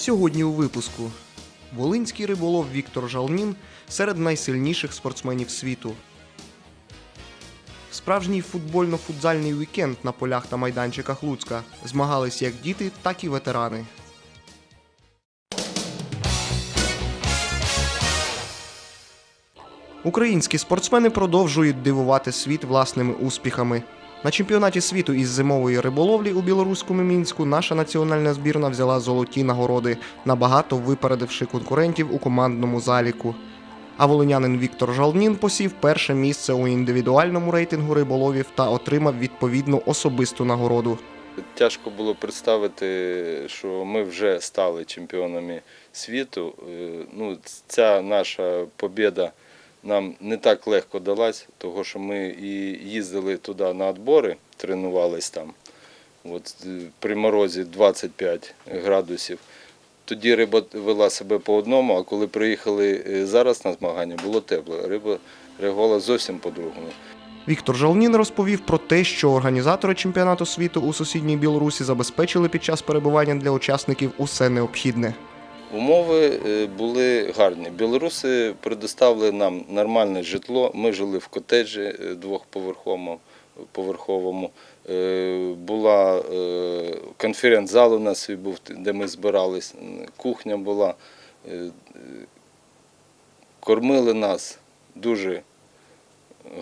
Сьогодні у випуску Волинський риболов Віктор Жалнін серед найсильніших спортсменів світу. Справжній футбольно-футзальний вікенд на полях та майданчиках Луцька змагались як діти, так і ветерани. Українські спортсмени продовжують дивувати світ власними успіхами. На чемпіонаті світу із зимової риболовлі у білоруському мінську наша національна збірна взяла золоті нагороди, набагато випередивши конкурентів у командному заліку. А волинянин Віктор Жалнін посів перше місце у індивідуальному рейтингу риболовів та отримав відповідну особисту нагороду. Тяжко було представити, що ми вже стали чемпіонами світу. Е, Ну, ця наша побіда нам не так легко далась, тому що ми і їздили туди на відбори, тренувались там. От, е, при морозі 25 градусів. Тоді риба вела себе по одному, а коли приїхали е, зараз на змагання, було тепло. Риба реагувала зовсім по-другому. Віктор Жалнін розповів про те, що організатори чемпіонату світу у сусідній Білорусі забезпечили під час перебування для учасників усе необхідне. Умови е, були гарні. Білоруси предоставили нам нормальне житло. Ми жили в котеджі е, двохповерховому. Е, Була конференц-зал у нас був, де ми збирались, кухня була. Кормили нас дуже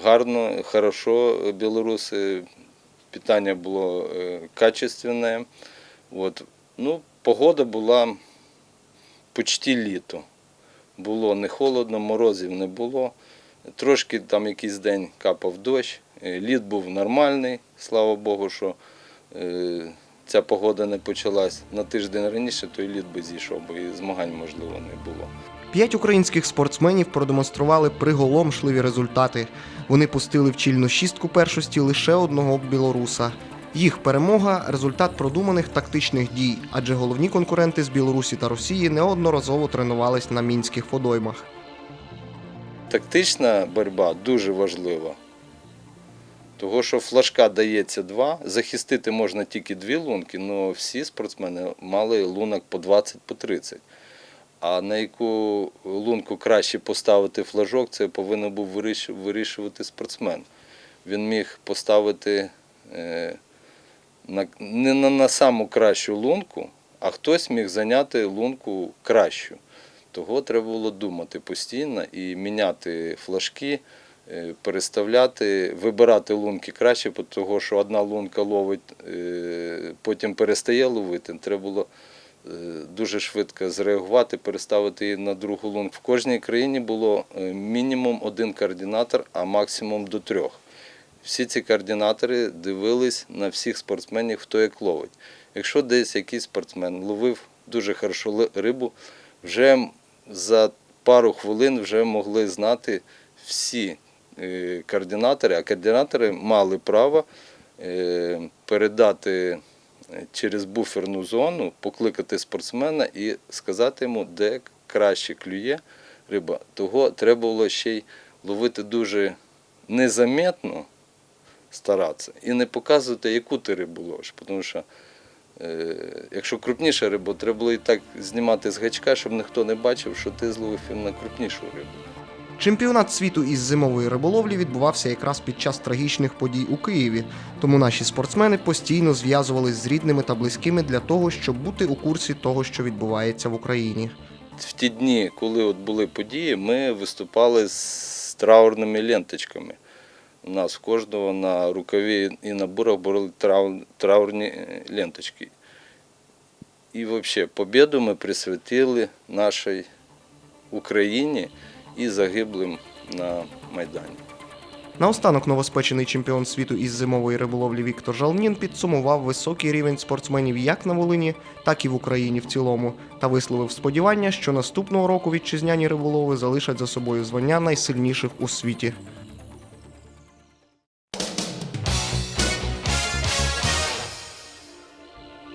гарно, хорошо білоруси. Питання було качественне. От. Ну, погода була почти літо. Було не холодно, морозів не було. Трошки там якийсь день капав дощ. Е, Лід був нормальний, слава Богу, що е, ця погода не почалась на тиждень раніше, то і лід би зійшов, бо і змагань можливо не було. П'ять українських спортсменів продемонстрували приголомшливі результати. Вони пустили в чільну шістку першості лише одного білоруса. Їх перемога результат продуманих тактичних дій, адже головні конкуренти з Білорусі та Росії неодноразово тренувались на мінських водоймах. Тактична боротьба дуже важлива. Того, що флажка дається два, захистити можна тільки дві лунки, але всі спортсмени мали лунок по 20 по 30. А на яку лунку краще поставити флажок, це повинен був вирішувати спортсмен. Він міг поставити е, не на, саму кращу лунку, а хтось міг зайняти лунку кращу. Того треба було думати постійно і міняти флажки, е, переставляти, вибирати лунки краще, того що одна лунка ловить, е, потім перестає ловити. Треба було е, дуже швидко зреагувати, переставити її на другу лунку. В кожній країні було мінімум один координатор, а максимум до трьох. Всі ці координатори дивились на всіх спортсменів, хто як ловить. Якщо десь якийсь спортсмен ловив дуже хорошо рибу, вже за пару хвилин вже могли знати всі е, координатори, а координатори мали право е, передати е, через буферну зону, покликати спортсмена і сказати йому, де краще клює риба. Того треба було ще й ловити дуже незаметно, старатися і не показувати, яку ти рибу ловиш. Тому що Е, Якщо крупніша риба, треба було і так знімати з гачка, щоб ніхто не бачив, що ти зловив на крупнішу рибу. Чемпіонат світу із зимової риболовлі відбувався якраз під час трагічних подій у Києві, тому наші спортсмени постійно зв'язувались з рідними та близькими для того, щоб бути у курсі того, що відбувається в Україні. В ті дні, коли от були події, ми виступали з траурними ленточками. Нас кожного на рукаві і на бурах були трау- траурні е, ленточки. І взагалі побіду ми присвятили нашій Україні і загиблим на Майдані. Наостанок новоспечений чемпіон світу із зимової риболовлі Віктор Жалнін підсумував високий рівень спортсменів як на Волині, так і в Україні в цілому, та висловив сподівання, що наступного року вітчизняні риболови залишать за собою звання найсильніших у світі.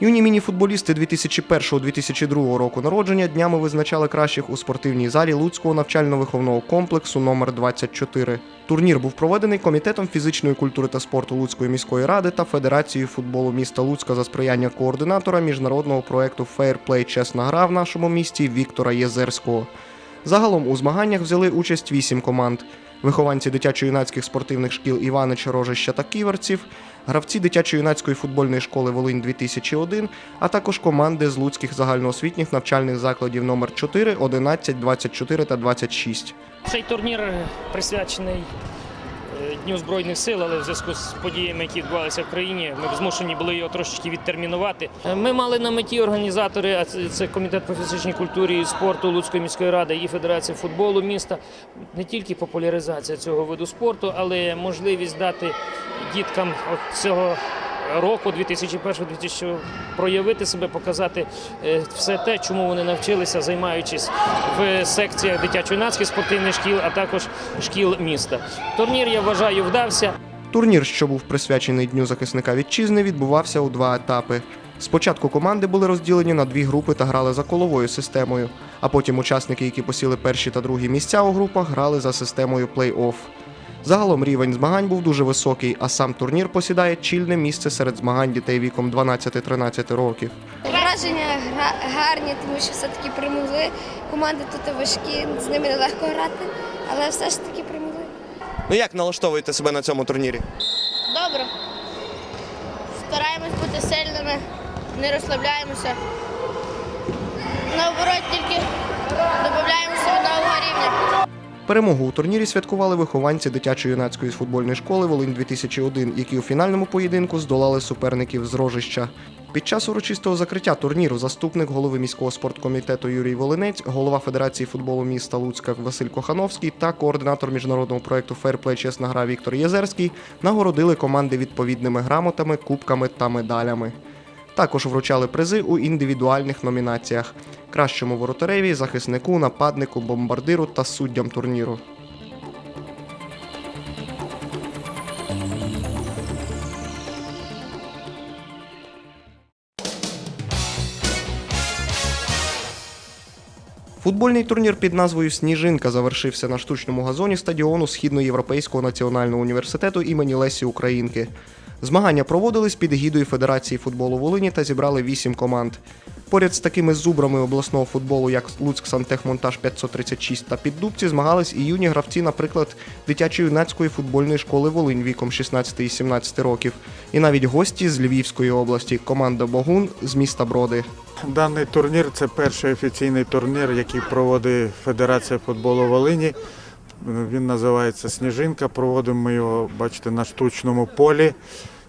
Юні мініфутболісти 2001-2002 року народження днями визначали кращих у спортивній залі Луцького навчально-виховного комплексу номер 24 Турнір був проведений комітетом фізичної культури та спорту Луцької міської ради та Федерацією футболу міста Луцька за сприяння координатора міжнародного Fair Play Чесна гра в нашому місті Віктора Єзерського. Загалом у змаганнях взяли участь вісім команд. Вихованці дитячо-юнацьких спортивних шкіл Іванича, Рожища та Ківерців, гравці дитячо-юнацької футбольної школи Волинь 2001, а також команди з луцьких загальноосвітніх навчальних закладів номер 4, 11, 24 та 26. Цей турнір присвячений е, Дню Збройних сил, але в зв'язку з подіями, які відбувалися в країні, ми змушені були його трошечки відтермінувати. Е, Ми мали на меті організатори, а це- це комітет по фізичній культурі і спорту Луцької міської ради і Федерація футболу міста. Не тільки популяризація цього виду спорту, але можливість дати діткам цього. Року 2001-2000 проявити себе, показати е, все те, чому вони навчилися, займаючись в секціях дитячо-юнацьких спортивних шкіл, а також шкіл міста. Турнір я вважаю вдався. Турнір, що був присвячений Дню захисника вітчизни, відбувався у два етапи. Спочатку команди були розділені на дві групи та грали за коловою системою, а потім учасники, які посіли перші та другі місця у групах, грали за системою плей-офф. Загалом рівень змагань був дуже високий, а сам турнір посідає чільне місце серед змагань дітей віком 12-13 років. Враження гарні, тому що все-таки перемогли. Команди тут важкі, з ними нелегко грати, але все ж таки перемогли. Ну як налаштовуєте себе на цьому турнірі? Добре. Стараємось бути сильними, не розслабляємося. Наоборот, тільки додаємося до нового рівня. Перемогу у турнірі святкували вихованці дитячо-юнацької футбольної школи Волинь 2001, які у фінальному поєдинку здолали суперників з Рожища. Під час урочистого закриття турніру заступник голови міського спорткомітету Юрій Волинець, голова Федерації футболу міста Луцька Василь Кохановський та координатор міжнародного проекту Фейрплей Чесна гра Віктор Єзерський нагородили команди відповідними грамотами, кубками та медалями. Також вручали призи у індивідуальних номінаціях: кращому воротареві, захиснику, нападнику, бомбардиру та суддям турніру. Футбольний турнір під назвою Сніжинка завершився на штучному газоні стадіону Східноєвропейського національного університету імені Лесі Українки. Змагання проводились під егідою Федерації футболу Волині та зібрали вісім команд. Поряд з такими зубрами обласного футболу, як Луцьк Сантехмонтаж 536 та Піддубці, змагались і юні гравці, наприклад, дитячо-юнацької футбольної школи Волинь віком 16 і 17 років, і навіть гості з Львівської області, команда Богун з міста Броди. Даний турнір це перший офіційний турнір, який проводить Федерація футболу Волині. Він називається Сніжинка. Проводимо ми його, бачите, на штучному полі.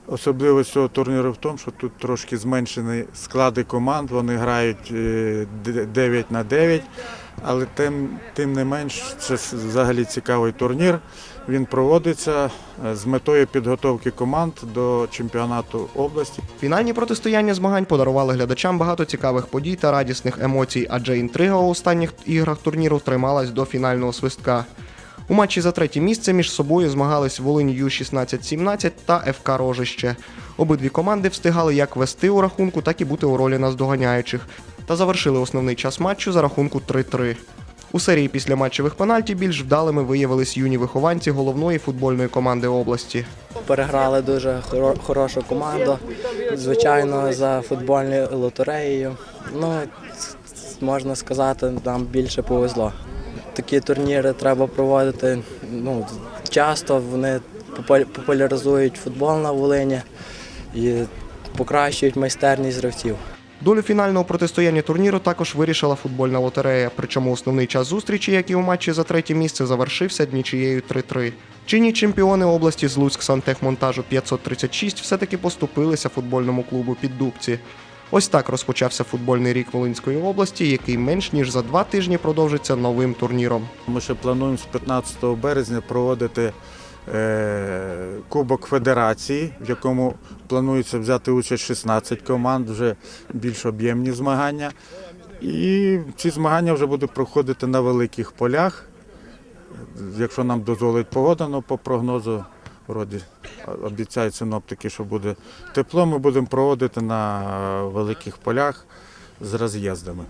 Особливість цього турніру в тому, що тут трошки зменшені склади команд, вони грають е, 9 на 9, але тим, тим не менш це взагалі цікавий турнір. Він проводиться е, з метою підготовки команд до чемпіонату області. Фінальні протистояння змагань подарували глядачам багато цікавих подій та радісних емоцій, адже інтрига у останніх іграх турніру трималась до фінального свистка. У матчі за третє місце між собою змагались Волинь Ю-16-17 та ФК Рожище. Обидві команди встигали як вести у рахунку, так і бути у ролі наздоганяючих. Та завершили основний час матчу за рахунку 3-3. У серії після матчевих пенальті більш вдалими виявились юні вихованці головної футбольної команди області. Переграли дуже хоро- хорошу команду, звичайно, за футбольною лотереєю. Ну, можна сказати, нам більше повезло. Такі турніри треба проводити ну, часто, вони попу- популяризують футбол на Волині і покращують майстерність гравців. Долю фінального протистояння турніру також вирішила футбольна лотерея, причому основний час зустрічі, як і у матчі за третє місце, завершився нічією 3-3. Чинні чемпіони області з Луцьк сантехмонтажу 536 все-таки поступилися футбольному клубу Піддубці. Ось так розпочався футбольний рік Волинської області, який менш ніж за два тижні продовжиться новим турніром. Ми ще плануємо з 15 березня проводити е, Кубок Федерації, в якому планується взяти участь 16 команд, вже більш об'ємні змагання. І ці змагання вже будуть проходити на великих полях. Якщо нам дозволить погода, ну, по прогнозу Вроді обіцяють синоптики, що буде тепло. Ми будемо проводити на е, великих полях з роз'їздами.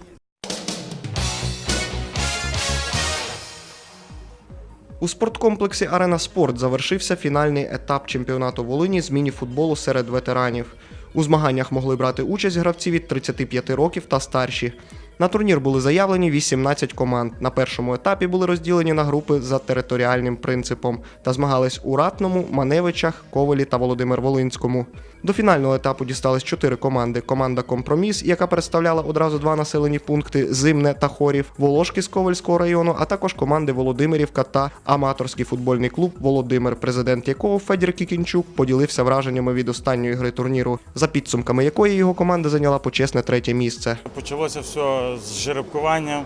У спорткомплексі Арена Спорт завершився фінальний етап чемпіонату Волині з міні-футболу серед ветеранів. У змаганнях могли брати участь гравці від 35 років та старші. На турнір були заявлені 18 команд. На першому етапі були розділені на групи за територіальним принципом та змагались у Ратному, Маневичах, Ковелі та Володимир Волинському. До фінального етапу дістались чотири команди: команда Компроміс, яка представляла одразу два населені пункти Зимне та Хорів, Волошки з Ковельського району, а також команди Володимирівка та аматорський футбольний клуб Володимир, президент якого Федір Кікінчук поділився враженнями від останньої гри турніру, за підсумками якої його команда зайняла почесне третє місце. Почалося все з жеребкування.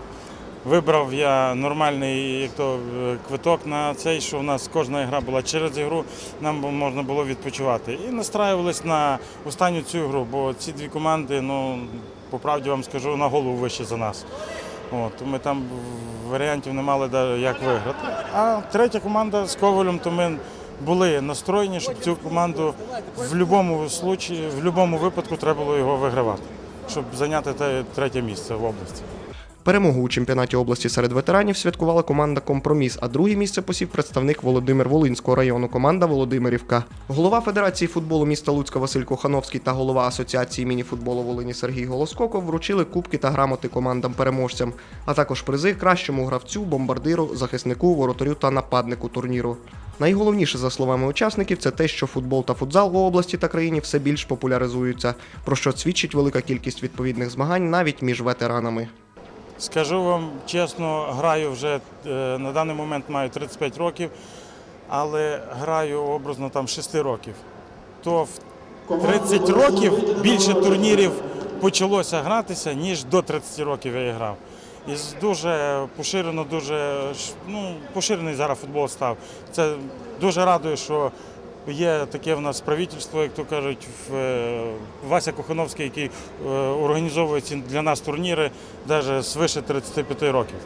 Вибрав я нормальний як то, е, квиток на цей, що у нас кожна гра була через ігру, нам можна було відпочивати. І настраювались на останню цю гру, бо ці дві команди, ну, по правді вам скажу, на голову вище за нас. От, ми там варіантів не мали як виграти. А третя команда з Ковалем, то ми були настроєні, щоб цю команду в будь-якому випадку треба було його вигравати, щоб зайняти третє місце в області. Перемогу у чемпіонаті області серед ветеранів святкувала команда Компроміс, а друге місце посів представник Володимир Волинського району, команда Володимирівка. Голова Федерації футболу міста Луцька Василь Кохановський та голова Асоціації міні-футболу Волині Сергій Голоскоков вручили кубки та грамоти командам-переможцям, а також призи кращому гравцю, бомбардиру, захиснику, воротарю та нападнику турніру. Найголовніше, за словами учасників, це те, що футбол та футзал у області та країні все більш популяризуються, про що свідчить велика кількість відповідних змагань навіть між ветеранами. Скажу вам чесно, граю вже е, на даний момент маю 35 років, але граю образно там 6 років. То в 30 років більше турнірів почалося гратися, ніж до 30 років я грав. І дуже поширено, дуже ну, поширений зараз футбол став. Це дуже радує, що є таке в нас правительство, як то кажуть, е, Вася Кохановський, який е, організовує ці для нас турніри навіть свише 35 років.